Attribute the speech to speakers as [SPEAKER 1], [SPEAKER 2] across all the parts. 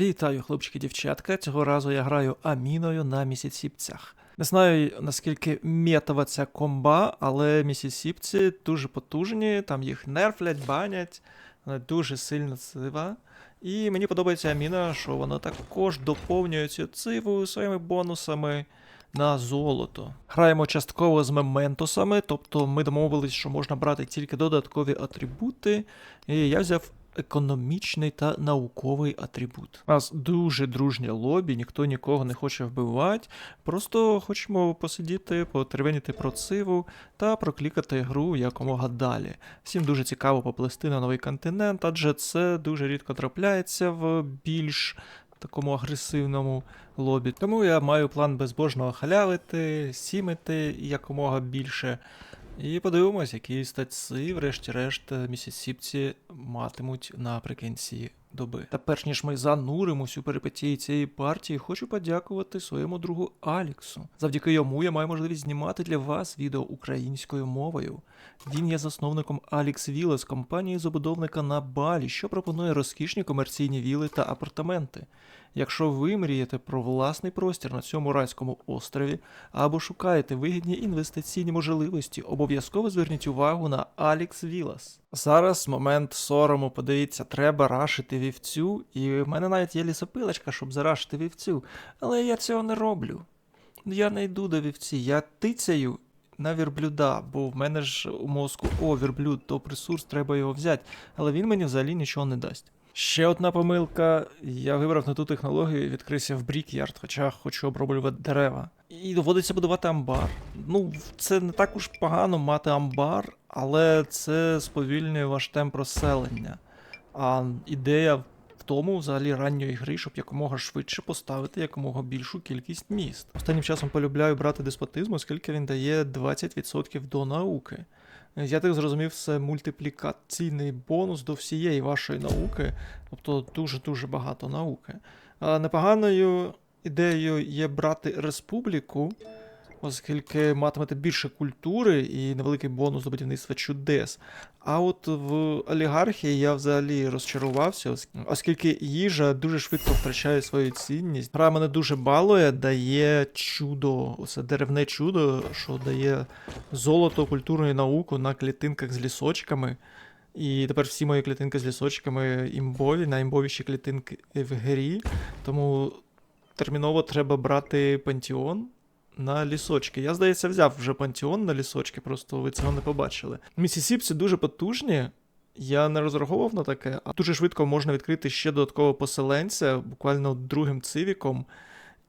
[SPEAKER 1] Вітаю, хлопчики дівчатка. Цього разу я граю Аміною на місяціпцях. Не знаю, наскільки метова ця комба, але місяціпці дуже потужні, там їх нерфлять, банять, вона дуже сильно цива. І мені подобається Аміна, що вона також доповнює цю циву своїми бонусами на золото. Граємо частково з мементосами, тобто ми домовились, що можна брати тільки додаткові атрибути. І я взяв економічний та науковий атрибут. У нас дуже дружнє лобі, ніхто нікого не хоче вбивати. Просто хочемо посидіти, потервеніти про циву та проклікати гру якомога далі. Всім дуже цікаво поплести на новий континент, адже це дуже рідко трапляється в більш такому агресивному лобі. Тому я маю план безбожного халявити, сімити якомога більше. І подивимось, які статси, врешті-решт, місяціпці матимуть наприкінці доби. Та перш ніж ми зануримось у перипетії цієї партії, хочу подякувати своєму другу Аліксу. Завдяки йому я маю можливість знімати для вас відео українською мовою. Він є засновником Алікс Вілес, компанії забудовника на Балі, що пропонує розкішні комерційні віли та апартаменти. Якщо ви мрієте про власний простір на цьому райському острові або шукаєте вигідні інвестиційні можливості, обов'язково зверніть увагу на Алікс Вілас. Зараз момент сорому, подивіться, треба рашити вівцю, і в мене навіть є лісопилочка, щоб зарашити вівцю, але я цього не роблю. Я не йду до вівці, я тицяю на вірблюда, бо в мене ж у мозку о, вірблюд, топ ресурс, треба його взяти, але він мені взагалі нічого не дасть. Ще одна помилка. Я вибрав не ту технологію відкрився в Брікярд, хоча хочу оброблювати дерева. І доводиться будувати амбар. Ну, це не так уж погано мати амбар, але це сповільнює ваш темп розселення. А ідея в тому, взагалі, ранньої гри, щоб якомога швидше поставити якомога більшу кількість міст. Останнім часом полюбляю брати деспотизм, оскільки він дає 20% до науки. Я так зрозумів, це мультиплікаційний бонус до всієї вашої науки, тобто дуже-дуже багато науки. Непоганою ідеєю є брати республіку, оскільки матимете більше культури і невеликий бонус до будівництва чудес. А от в олігархії я взагалі розчарувався, оскільки їжа дуже швидко втрачає свою цінність. Гра мене дуже балує, дає чудо, оце деревне чудо, що дає золото, культуру і науку на клітинках з лісочками. І тепер всі мої клітинки з лісочками імбові, найімбовіші клітинки в грі. Тому терміново треба брати пантеон на лісочки. Я, здається, взяв вже пантеон на лісочки, просто ви цього не побачили. Місісіпці дуже потужні. Я не розраховував на таке, а дуже швидко можна відкрити ще додаткового поселенця, буквально другим цивіком.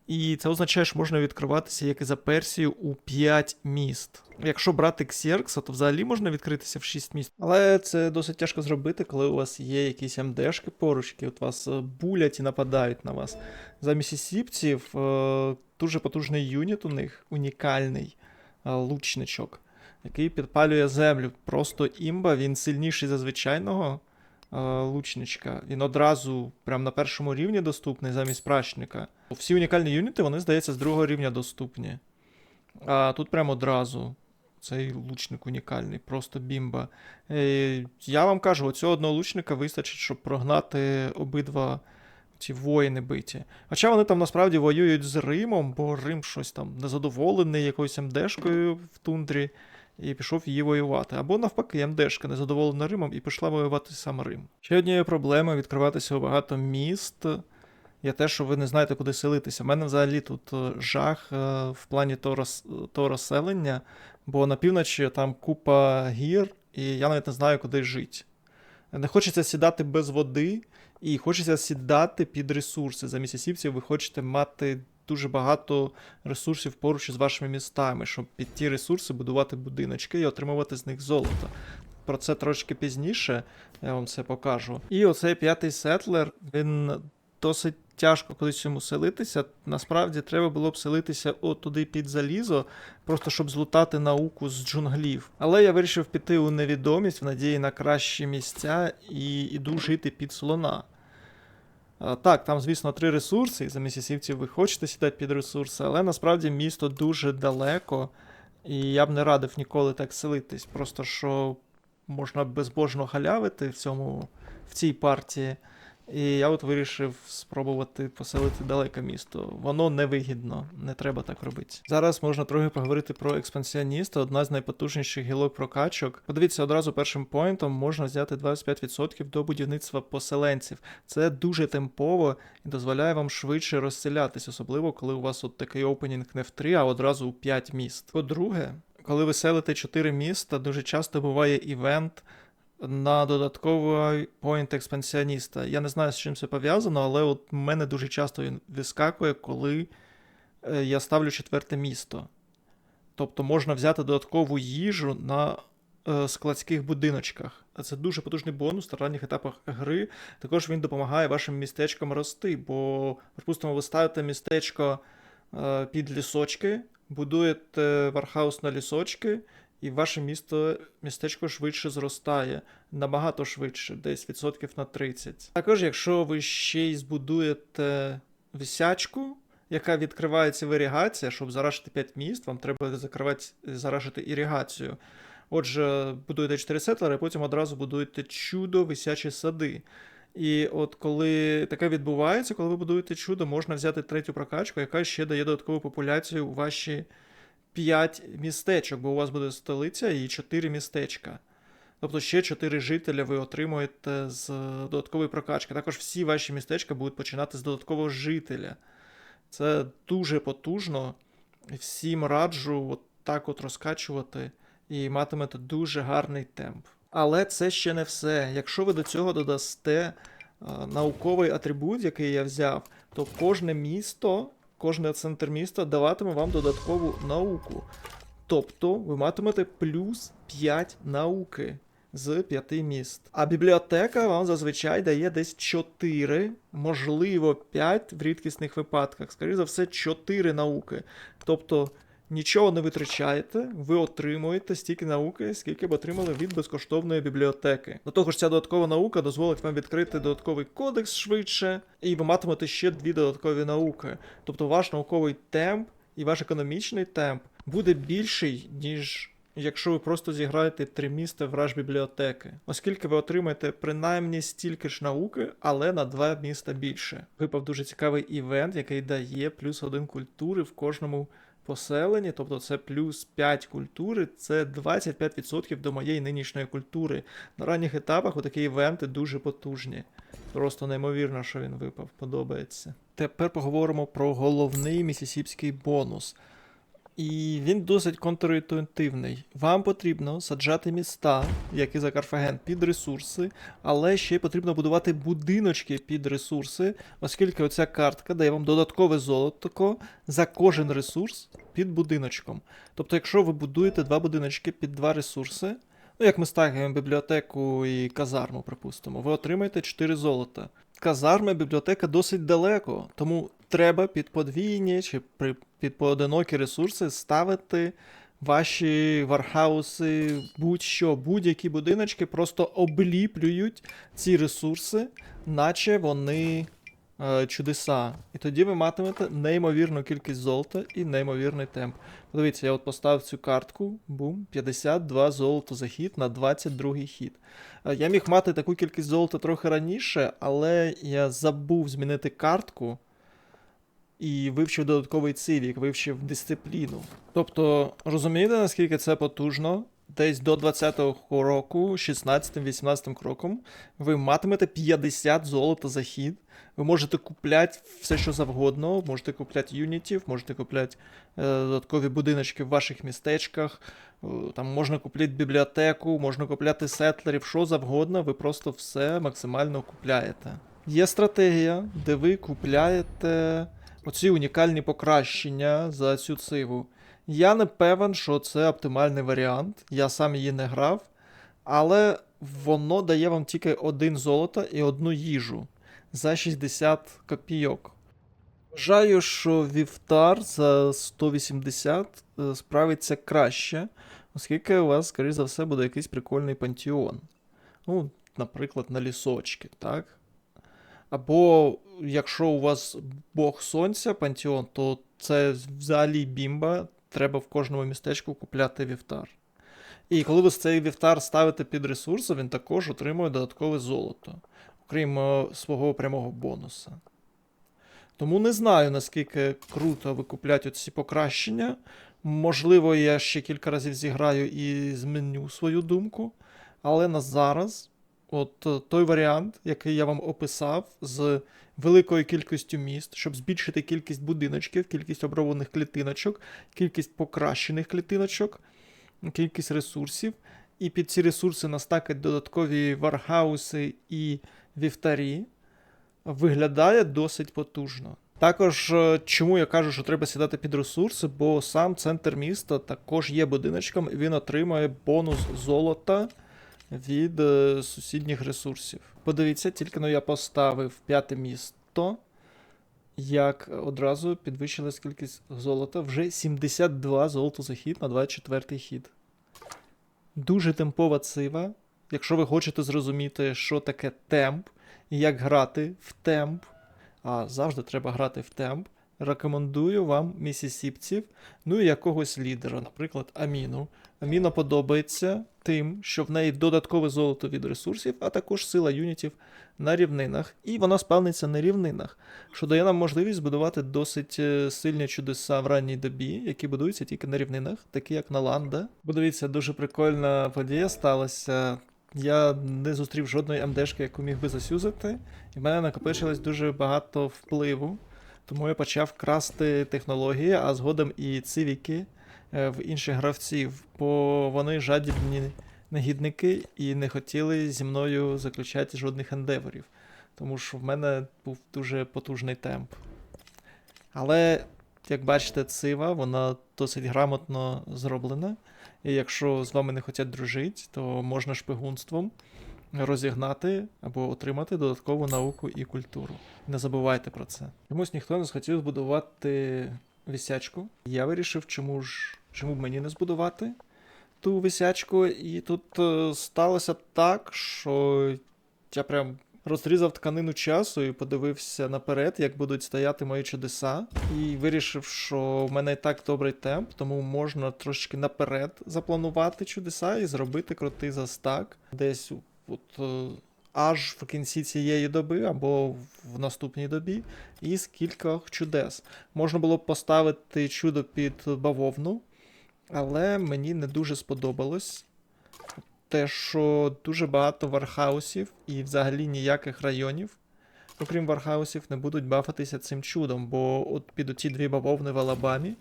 [SPEAKER 1] І це означає, що можна відкриватися, як і за Персію, у 5 міст. Якщо брати Ксеркса, то взагалі можна відкритися в 6 міст. Але це досить тяжко зробити, коли у вас є якісь МДшки поруч, які от вас е, булять і нападають на вас. За місісіпців е, дуже потужний юніт у них, унікальний е, лучничок, який підпалює землю. Просто імба, він сильніший за звичайного е, лучничка. Він одразу прям на першому рівні доступний замість прачника. Всі унікальні юніти, вони, здається, з другого рівня доступні. А тут прям одразу. Цей лучник унікальний, просто бімба. Е, я вам кажу, оцього одного лучника вистачить, щоб прогнати обидва ці воїни биті. Хоча вони там насправді воюють з Римом, бо Рим щось там незадоволений якоюсь МДшкою в тундрі і пішов її воювати. Або навпаки, МДшка незадоволена Римом і пішла воювати сам Рим. Ще однією проблемою відкриватися у багато міст. є те, що ви не знаєте, куди селитися. У мене взагалі тут е, жах е, в плані того розселення, бо на півночі там купа гір, і я навіть не знаю, куди жити. Не хочеться сідати без води, і хочеться сідати під ресурси. Замість осібців ви хочете мати дуже багато ресурсів поруч із вашими містами, щоб під ті ресурси будувати будиночки і отримувати з них золото. Про це трошки пізніше, я вам це покажу. І оцей п'ятий сетлер, він досить тяжко кудись йому селитися. Насправді треба було б селитися от туди під залізо, просто щоб злутати науку з джунглів. Але я вирішив піти у невідомість в надії на кращі місця і іду жити під слона. Так, там, звісно, три ресурси, і за місяцівців ви хочете сідати під ресурси, але насправді місто дуже далеко, і я б не радив ніколи так селитись. Просто що можна безбожно халявити в цьому в цій партії. І я от вирішив спробувати поселити далеке місто. Воно невигідно, не треба так робити. Зараз можна трохи поговорити про експансіоніста, одна з найпотужніших гілок прокачок. Подивіться, одразу першим поінтом можна взяти 25% до будівництва поселенців. Це дуже темпово і дозволяє вам швидше розселятись, особливо коли у вас от такий опенінг не в 3, а одразу у 5 міст. По-друге, коли ви селите 4 міста, дуже часто буває івент на додатковий поінт експансіоніста. Я не знаю, з чим це пов'язано, але от мене дуже часто він вискакує, коли е, я ставлю четверте місто. Тобто можна взяти додаткову їжу на е, складських будиночках. Це дуже потужний бонус на ранніх етапах гри. Також він допомагає вашим містечкам рости, бо, припустимо, ви ставите містечко е, під лісочки, будуєте вархаус на лісочки, і ваше місто, містечко швидше зростає, набагато швидше, десь відсотків на 30. Також, якщо ви ще й збудуєте висячку, яка відкривається в іригація, щоб зарашити 5 міст, вам треба закривати, зарашити іригацію. Отже, будуєте 4 сетлери, потім одразу будуєте чудо висячі сади. І от коли таке відбувається, коли ви будуєте чудо, можна взяти третю прокачку, яка ще дає додаткову популяцію у ваші 5 містечок, бо у вас буде столиця і 4 містечка. Тобто ще 4 жителя ви отримуєте з додаткової прокачки. Також всі ваші містечка будуть починати з додаткового жителя. Це дуже потужно. Всім раджу от так от розкачувати і матимете дуже гарний темп. Але це ще не все. Якщо ви до цього додасте а, науковий атрибут, який я взяв, то кожне місто, кожне центр міста даватиме вам додаткову науку. Тобто ви матимете плюс 5 науки з 5 міст. А бібліотека вам зазвичай дає десь 4, можливо, 5 в рідкісних випадках. Скоріше за все, 4 науки. Тобто нічого не витрачаєте, ви отримуєте стільки науки, скільки б отримали від безкоштовної бібліотеки. До того ж, ця додаткова наука дозволить вам відкрити додатковий кодекс швидше, і ви матимете ще дві додаткові науки. Тобто ваш науковий темп і ваш економічний темп буде більший, ніж. Якщо ви просто зіграєте три міста в бібліотеки, оскільки ви отримаєте принаймні стільки ж науки, але на два міста більше. Випав дуже цікавий івент, який дає плюс один культури в кожному поселенні, тобто це плюс 5 культури, це 25% до моєї нинішньої культури. На ранніх етапах отакі івенти дуже потужні. Просто неймовірно, що він випав, подобається. Тепер поговоримо про головний місісіпський бонус. І він досить контрінтуїтивний. Вам потрібно саджати міста, як і за Карфаген, під ресурси, але ще потрібно будувати будиночки під ресурси, оскільки оця картка дає вам додаткове золото за кожен ресурс під будиночком. Тобто, якщо ви будуєте два будиночки під два ресурси, ну як ми ставимо бібліотеку і казарму, припустимо, ви отримаєте 4 золота. Казарма і бібліотека досить далеко, тому треба під подвійні чи при, під поодинокі ресурси ставити ваші вархауси, будь-що, будь-які будиночки просто обліплюють ці ресурси, наче вони чудеса. І тоді ви матимете неймовірну кількість золота і неймовірний темп. Подивіться, я от поставив цю картку, бум, 52 золота за хід на 22 хід. Е, Я міг мати таку кількість золота трохи раніше, але я забув змінити картку і вивчив додатковий цивік, вивчив дисципліну. Тобто, розумієте, наскільки це потужно? Десь до 20-го року, 16-18 кроком, ви матимете 50 золота за хід. Ви можете купляти все, що завгодно. Можете купляти юнітів, можете купляти е, додаткові будиночки в ваших містечках. е, Там можна купляти бібліотеку, можна купляти сетлерів, що завгодно. Ви просто все максимально купляєте. Є стратегія, де ви купляєте оці унікальні покращення за цю циву. Я не певен, що це оптимальний варіант. Я сам її не грав, але воно дає вам тільки один золото і одну їжу за 60 копійок. Вважаю, що вівтар за 180 е, справиться краще, оскільки у вас, скоріш за все, буде якийсь прикольний пантеон. Ну, наприклад, на лісочки, так? Або якщо у вас Бог Сонця, пантеон, то це взагалі бімба. Треба в кожному містечку купляти вівтар. І коли ви цей вівтар ставите під ресурси, він також отримує додаткове золото. Окрім е, свого прямого бонуса. Тому не знаю, наскільки круто викуплять ці покращення. Можливо, я ще кілька разів зіграю і зміню свою думку. Але на зараз, от е, той варіант, який я вам описав, з великою кількістю міст, щоб збільшити кількість будиночків, кількість оброблених клітиночок, кількість покращених клітиночок, кількість ресурсів. І під ці ресурси настакать додаткові вархауси і вівтарі, виглядає досить потужно. Також, е, чому я кажу, що треба сідати під ресурси, бо сам центр міста також є будиночком, і він отримує бонус золота від е, сусідніх ресурсів. Подивіться, тільки но я поставив п'яте місто, як одразу підвищилась кількість золота. Вже 72 золото за хід на 24 хід. Дуже темпова цива. Якщо ви хочете зрозуміти, що таке темп і як грати в темп, а завжди треба грати в темп, рекомендую вам місісіпців, ну і якогось лідера, наприклад, Аміну. Аміна подобається тим, що в неї додаткове золото від ресурсів, а також сила юнітів на рівнинах, і вона спавниться на рівнинах, що дає нам можливість збудувати досить е, сильні чудеса в ранній добі, які будуються тільки на рівнинах, такі як на Ланда. Бо дивіться, дуже прикольна подія сталася. Я не зустрів жодної МДшки, яку міг би засюзати, і в мене накопичилось дуже багато впливу. Тому я почав красти технології, а згодом і цивіки е, в інших гравців, бо вони жадібні негідники і не хотіли зі мною заключати жодних ендеворів. Тому що в мене був дуже потужний темп. Але, як бачите, цива, вона досить грамотно зроблена. І якщо з вами не хочуть дружити, то можна шпигунством розігнати або отримати додаткову науку і культуру. Не забувайте про це. Чомусь ніхто не схотів збудувати висячку. Я вирішив, чому ж чому б мені не збудувати ту висячку. І тут е, сталося так, що я прям розрізав тканину часу і подивився наперед, як будуть стояти мої чудеса. І вирішив, що в мене і так добрий темп, тому можна трошки наперед запланувати чудеса і зробити крутий застак десь от, е, аж в кінці цієї доби або в наступній добі, із кількох чудес. Можна було б поставити чудо під бавовну, але мені не дуже сподобалось. Те, що дуже багато вархаусів і взагалі ніяких районів, окрім вархаусів, не будуть бафатися цим чудом, бо от під оці дві бавовни в Алабамі,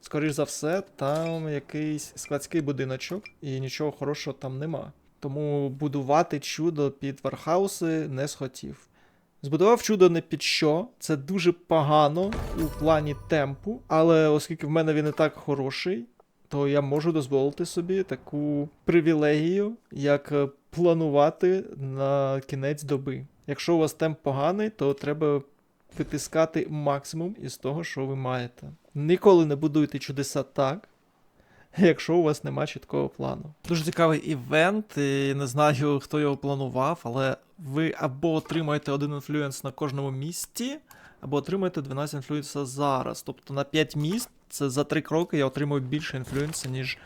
[SPEAKER 1] скоріш за все, там якийсь складський будиночок, і нічого хорошого там нема. Тому будувати чудо під вархауси не схотів. Збудував чудо не під що, це дуже погано у плані темпу, але оскільки в мене він і так хороший, то я можу дозволити собі таку привілегію, як е, планувати на кінець доби. Якщо у вас темп поганий, то треба витискати максимум із того, що ви маєте. Ніколи не будуйте чудеса так, якщо у вас нема чіткого плану. Дуже цікавий івент, і не знаю, хто його планував, але ви або отримаєте один інфлюенс на кожному місті, або отримаєте 12 інфлюенса зараз. Тобто на 5 міст це за 3 кроки я отримую більше інфлюенса, ніж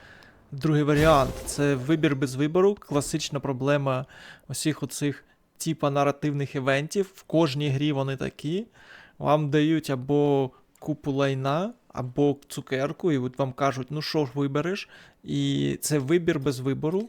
[SPEAKER 1] другий варіант. Це вибір без вибору, класична проблема усіх оцих типа наративних івентів. В кожній грі вони такі. Вам дають або купу лайна, або цукерку, і от вам кажуть, ну що ж вибереш. І це вибір без вибору.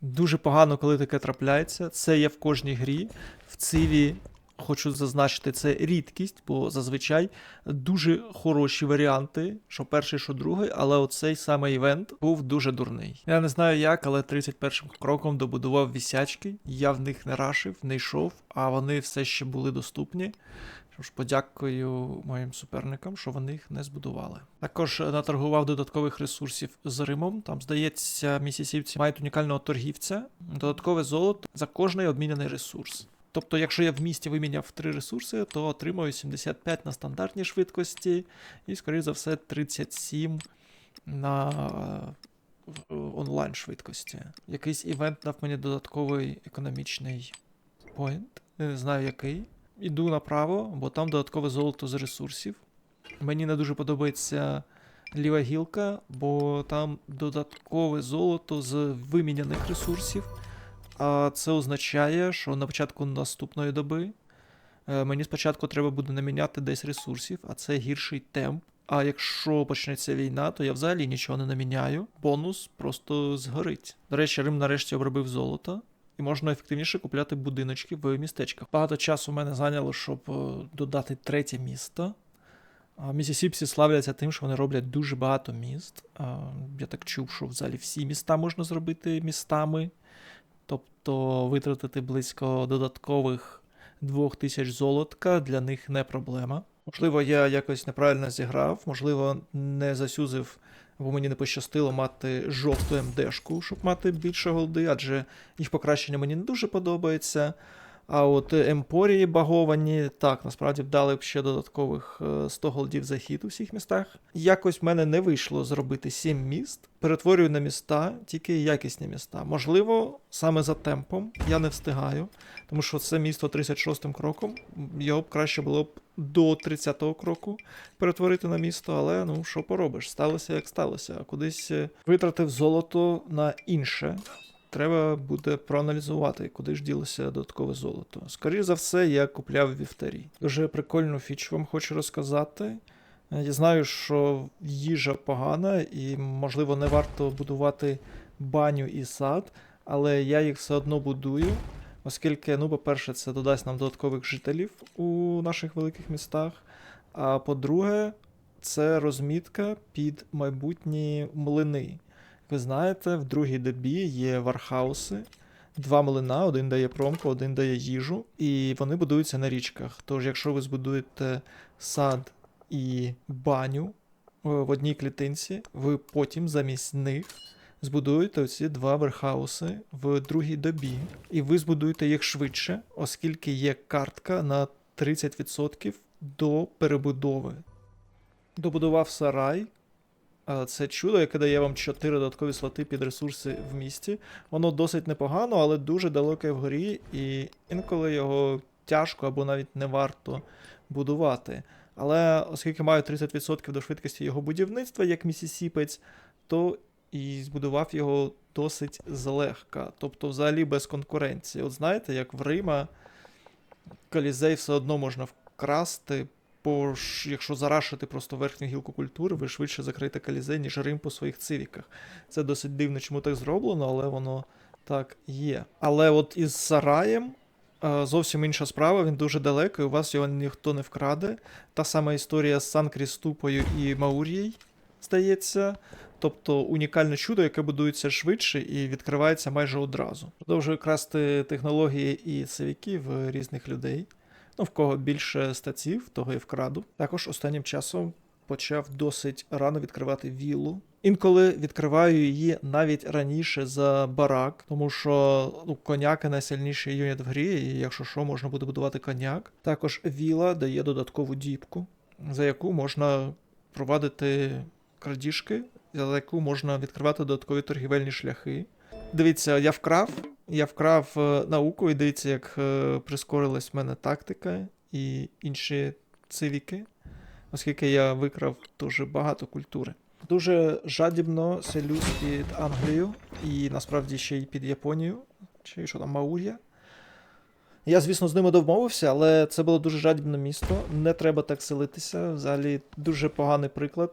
[SPEAKER 1] Дуже погано, коли таке трапляється. Це є в кожній грі. В циві хочу зазначити, це рідкість, бо зазвичай дуже хороші варіанти, що перший, що другий, але оцей саме івент був дуже дурний. Я не знаю як, але 31-м кроком добудував вісячки. Я в них не рашив, не йшов, а вони все ще були доступні. Що ж, подякую моїм суперникам, що вони їх не збудували. Також наторгував додаткових ресурсів з Римом. Там, здається, місісівці мають унікального торгівця, додаткове золото за кожний обміняний ресурс. Тобто, якщо я в місті виміняв три ресурси, то отримую 75 на стандартній швидкості і, скоріше за все, 37 на онлайн швидкості. Якийсь івент дав мені додатковий економічний поінт. Не знаю який. Іду направо, бо там додаткове золото з ресурсів. Мені не дуже подобається ліва гілка, бо там додаткове золото з виміняних ресурсів. А це означає, що на початку наступної доби е, мені спочатку треба буде наміняти десь ресурсів, а це гірший темп. А якщо почнеться війна, то я взагалі нічого не наміняю. Бонус просто згорить. До речі, Рим нарешті обробив золото. І можна ефективніше купляти будиночки в містечках. Багато часу в мене зайняло, щоб е, додати третє місто. Місісіпсі славляться тим, що вони роблять дуже багато міст. Я так чув, що взагалі всі міста можна зробити містами. Тобто витратити близько додаткових 2000 золотка для них не проблема. Можливо, я якось неправильно зіграв, можливо, не засюзив, бо мені не пощастило мати жовту МДшку, щоб мати більше голди, адже їх покращення мені не дуже подобається. А от емпорії баговані, так, насправді б дали б ще додаткових е, 100 голдів за хід у всіх містах. Якось в мене не вийшло зробити 7 міст. Перетворюю на міста, тільки якісні міста. Можливо, саме за темпом я не встигаю, тому що це місто 36-м кроком. Його б краще було б до 30-го кроку перетворити на місто, але ну що поробиш? Сталося як сталося. Кудись е, витратив золото на інше. Треба буде проаналізувати, куди ж ділося додаткове золото. Скоріше за все, я купляв вівтарі. Дуже прикольну фіч вам хочу розказати. Я знаю, що їжа погана і, можливо, не варто будувати баню і сад, але я їх все одно будую, оскільки, ну, по-перше, це додасть нам додаткових жителів у наших великих містах. А по-друге, це розмітка під майбутні млини. Ви знаєте, в другій добі є вархауси, два млина, один дає промку, один дає їжу, і вони будуються на річках. Тож, якщо ви збудуєте сад і баню е, в одній клітинці, ви потім замість них збудуєте оці два верхауси в другій добі, і ви збудуєте їх швидше, оскільки є картка на 30% до перебудови. Добудував сарай. Це чудо, яке дає вам 4 додаткові слоти під ресурси в місті. Воно досить непогано, але дуже далеке вгорі, і інколи його тяжко або навіть не варто будувати. Але оскільки маю 30% до швидкості його будівництва, як місісіпець, то і збудував його досить злегка, тобто взагалі без конкуренції. От знаєте, як в Рима колізей все одно можна вкрасти, бо ж якщо зарашити просто верхню гілку культури, ви швидше закриєте колізей, ніж Рим по своїх цивіках. Це досить дивно, чому так зроблено, але воно так є. Але от із сараєм. е, Зовсім інша справа, він дуже далеко, і у вас його ніхто не вкраде. Та сама історія з Сан-Кріступою і Маурією, здається. Тобто унікальне чудо, яке будується швидше і відкривається майже одразу. Продовжую красти технології і цивіки в різних людей. Ну, в кого більше стаців, того і вкраду. Також останнім часом почав досить рано відкривати віллу. Інколи відкриваю її навіть раніше за барак, тому що ну, коняки найсильніший юніт в грі, і якщо що, можна буде будувати коняк. Також віла дає додаткову діпку, за яку можна провадити крадіжки, за яку можна відкривати додаткові торгівельні шляхи. Дивіться, я вкрав. Я вкрав е, науку, і дивіться, як е, прискорилась в мене тактика і інші цивіки, оскільки я викрав дуже багато культури. Дуже жадібно селюсь під Англію і насправді ще й під Японію, чи що там Маур'я. Я, звісно, з ними домовився, але це було дуже жадібне місто. Не треба так селитися. Взагалі дуже поганий приклад.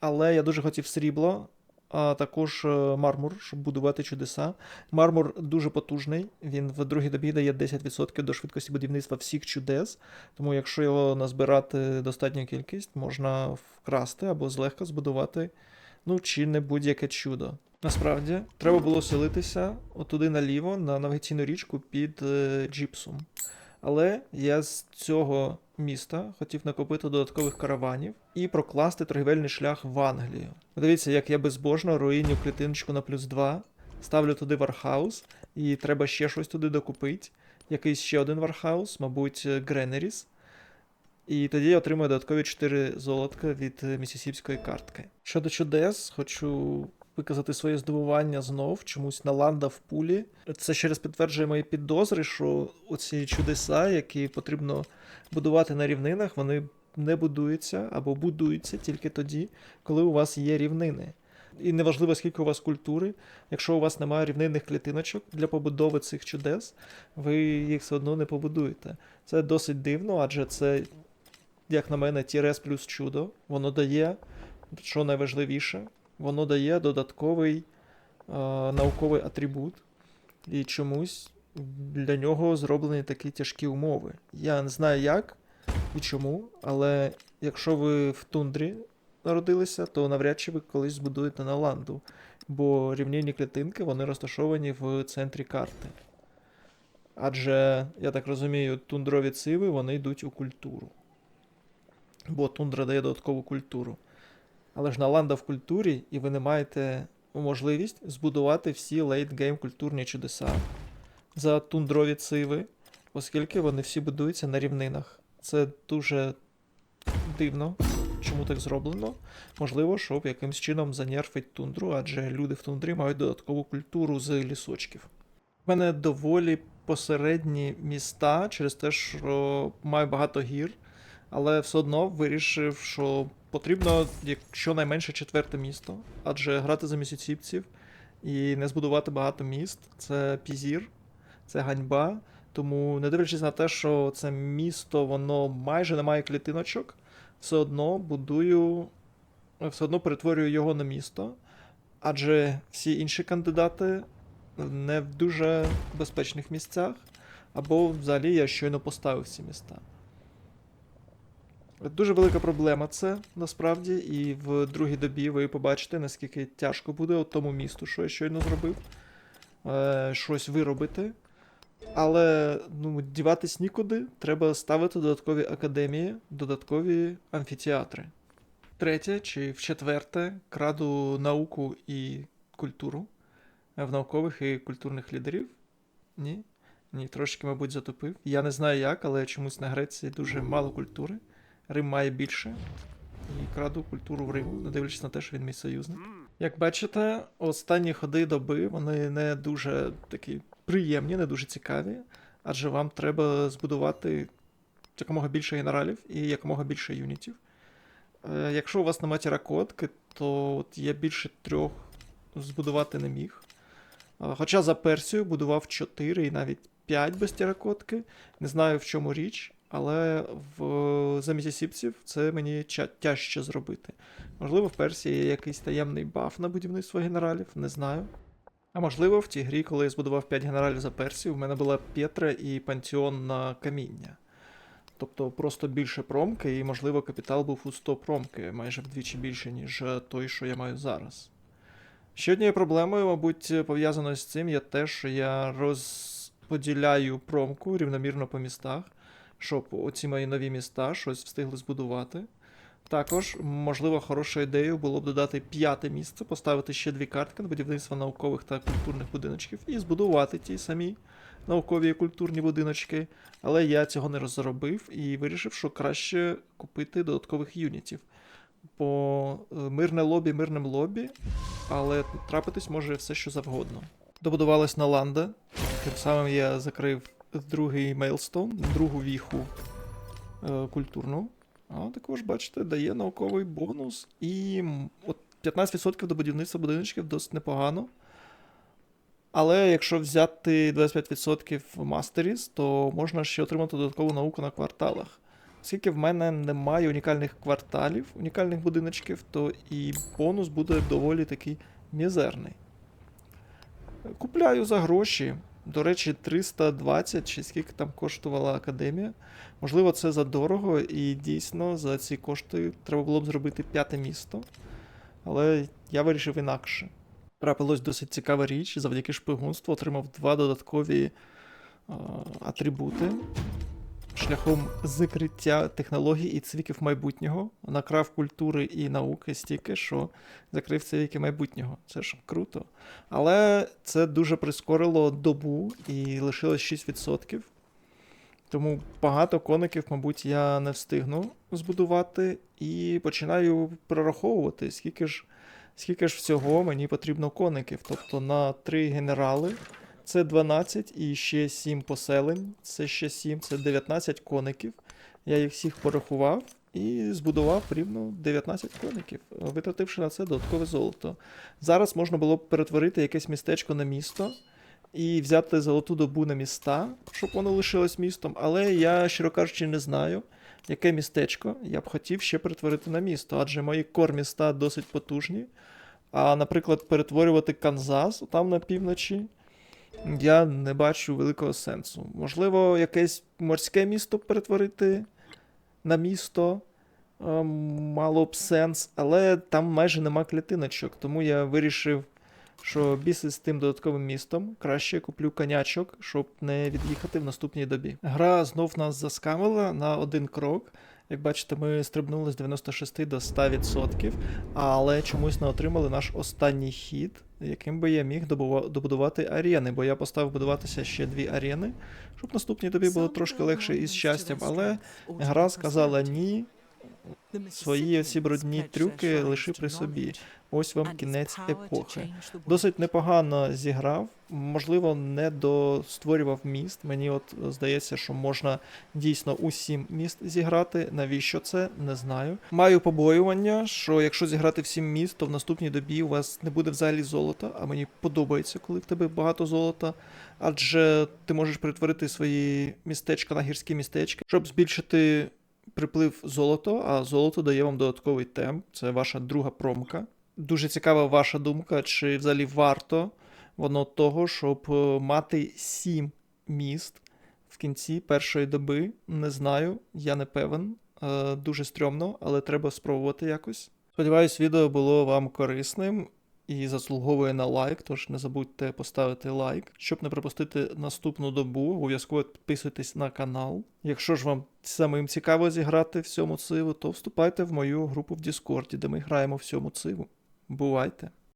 [SPEAKER 1] Але я дуже хотів срібло, а також е, мармур, щоб будувати чудеса. Мармур дуже потужний. Він в другій добі дає 10% до швидкості будівництва всіх чудес. Тому, якщо його назбирати достатню кількість, можна вкрасти або злегка збудувати ну, чи не будь-яке чудо. Насправді, треба було селитися отуди наліво на навігаційну річку під е, Джіпсум. Але я з цього міста хотів накопити додаткових караванів і прокласти торгівельний шлях в Англію. Подивіться, як я безбожно руїню клітиночку на плюс 2, ставлю туди вархаус, і треба ще щось туди докупити. Якийсь ще один вархаус, мабуть, Гренеріс. І тоді я отримую додаткові 4 золотка від місісіпської картки. Щодо чудес, хочу виказати своє здивування знов, чомусь наланда в пулі. Це ще раз підтверджує мої підозри, що оці чудеса, які потрібно будувати на рівнинах, вони не будуються або будуються тільки тоді, коли у вас є рівнини. І неважливо, скільки у вас культури, якщо у вас немає рівнинних клітиночок для побудови цих чудес, ви їх все одно не побудуєте. Це досить дивно, адже це, як на мене, тірес плюс чудо. Воно дає, що найважливіше, воно дає додатковий е, науковий атрибут. І чомусь для нього зроблені такі тяжкі умови. Я не знаю як і чому, але якщо ви в тундрі народилися, то навряд чи ви колись збудуєте на ланду, бо рівнинні клітинки вони розташовані в центрі карти. Адже, я так розумію, тундрові циви вони йдуть у культуру. Бо тундра дає додаткову культуру. Але ж на ланда в культурі, і ви не маєте можливість збудувати всі лейтгейм культурні чудеса за тундрові циви, оскільки вони всі будуються на рівнинах. Це дуже дивно, чому так зроблено. Можливо, щоб якимсь чином занерфить тундру, адже люди в тундрі мають додаткову культуру з лісочків. У мене доволі посередні міста через те, що маю багато гір, але все одно вирішив, що потрібно якщо найменше четверте місто, адже грати за місяцівців і не збудувати багато міст це пізір, це ганьба. Тому, не дивлячись на те, що це місто, воно майже не має клітиночок, все одно будую, все одно перетворюю його на місто, адже всі інші кандидати не в дуже безпечних місцях, або взагалі я щойно поставив ці міста. Дуже велика проблема це насправді, і в другій добі ви побачите, наскільки тяжко буде от тому місту, що я щойно зробив, е, щось виробити. Але ну, діватись нікуди, треба ставити додаткові академії, додаткові амфітеатри. Третє чи в четверте краду науку і культуру в наукових і культурних лідерів. Ні. Ні, трошки, мабуть, затупив. Я не знаю як, але чомусь на Греції дуже мало культури. Рим має більше. І краду культуру в Риму, не дивлячись на те, що він мій союзник. Як бачите, останні ходи доби вони не дуже такі приємні, не дуже цікаві, адже вам треба збудувати якомога більше генералів і якомога більше юнітів. Е, якщо у вас немає тіракотки, то от я більше трьох збудувати не міг. Е, Хоча за Персію будував 4 і навіть 5 без тіракотки. Не знаю в чому річ, але в за місісіпців це мені тяжче зробити. Можливо, в Персії є якийсь таємний баф на будівництво генералів, не знаю. А можливо, в тій грі, коли я збудував 5 генералів за Персію, в мене була Петра і пантеон на каміння. Тобто просто більше промки, і, можливо, капітал був у 100 промки, майже вдвічі більше, ніж той, що я маю зараз. Ще однією проблемою, мабуть, пов'язаною з цим є те, що я розподіляю промку рівномірно по містах, щоб оці мої нові міста щось встигли збудувати. Також, можливо, хорошою ідеєю було б додати п'яте місце, поставити ще дві картки на будівництво наукових та культурних будиночків і збудувати ті самі наукові і культурні будиночки. Але я цього не розробив і вирішив, що краще купити додаткових юнітів. Бо е, мирне лобі мирним лобі, але трапитись може все, що завгодно. Добудувалась на ланда, тим самим я закрив другий мейлстон, другу віху е, культурну. А також, бачите, дає науковий бонус. І от 15% до будівництва будиночків досить непогано. Але якщо взяти 25% мастеріс, то можна ще отримати додаткову науку на кварталах. Оскільки в мене немає унікальних кварталів, унікальних будиночків, то і бонус буде доволі такий мізерний. Купляю за гроші. До речі, 320 чи скільки там коштувала академія. Можливо, це задорого, і дійсно за ці кошти треба було б зробити п'яте місто. Але я вирішив інакше. Трапилось досить цікава річ, завдяки шпигунству отримав два додаткові е, атрибути шляхом закриття технологій і цвіків майбутнього. Накрав культури і науки стільки, що закрив цвіки майбутнього. Це ж круто. Але це дуже прискорило добу і лишилось 6%. Тому багато коників, мабуть, я не встигну збудувати і починаю прораховувати, скільки ж, скільки ж всього мені потрібно коників. Тобто на 3 генерали це 12 і ще 7 поселень, це ще 7, це 19 коників. Я їх всіх порахував і збудував рівно 19 коників, витративши на це додаткове золото. Зараз можна було б перетворити якесь містечко на місто і взяти золоту добу на міста, щоб воно лишилось містом, але я, щиро кажучи, не знаю, яке містечко я б хотів ще перетворити на місто, адже мої кор міста досить потужні. А, наприклад, перетворювати Канзас там на півночі. Я не бачу великого сенсу. Можливо, якесь морське місто перетворити на місто. Ем, Мало б сенс, але там майже нема клітиночок, тому я вирішив, що біси з тим додатковим містом. Краще куплю конячок, щоб не від'їхати в наступній добі. Гра знов нас заскамила на один крок. Як бачите, ми стрибнули з 96 до 100%, але чомусь не отримали наш останній хід, яким би я міг добудувати арени, бо я поставив будуватися ще дві арени, щоб наступні тобі було трошки легше із щастям, але гра сказала ні, свої ці брудні трюки лиши при собі. Ось вам кінець епохи. Досить непогано зіграв. Можливо, не достворював міст. Мені от здається, що можна дійсно усім міст зіграти. Навіщо це? Не знаю. Маю побоювання, що якщо зіграти всім міст, то в наступній добі у вас не буде взагалі золота, а мені подобається, коли в тебе багато золота. Адже ти можеш перетворити свої містечка на гірські містечка, щоб збільшити приплив золото, а золото дає вам додатковий темп. Це ваша друга промка. Дуже цікава ваша думка, чи взагалі варто воно того, щоб е, мати сім міст в кінці першої доби. Не знаю, я не певен. Е, Дуже стрьомно, але треба спробувати якось. Сподіваюсь, відео було вам корисним і заслуговує на лайк, тож не забудьте поставити лайк. Щоб не пропустити наступну добу, обов'язково підписуйтесь на канал. Якщо ж вам самим цікаво зіграти в цьому циву, то вступайте в мою групу в Діскорді, де ми граємо в цьому циву. Бувайте!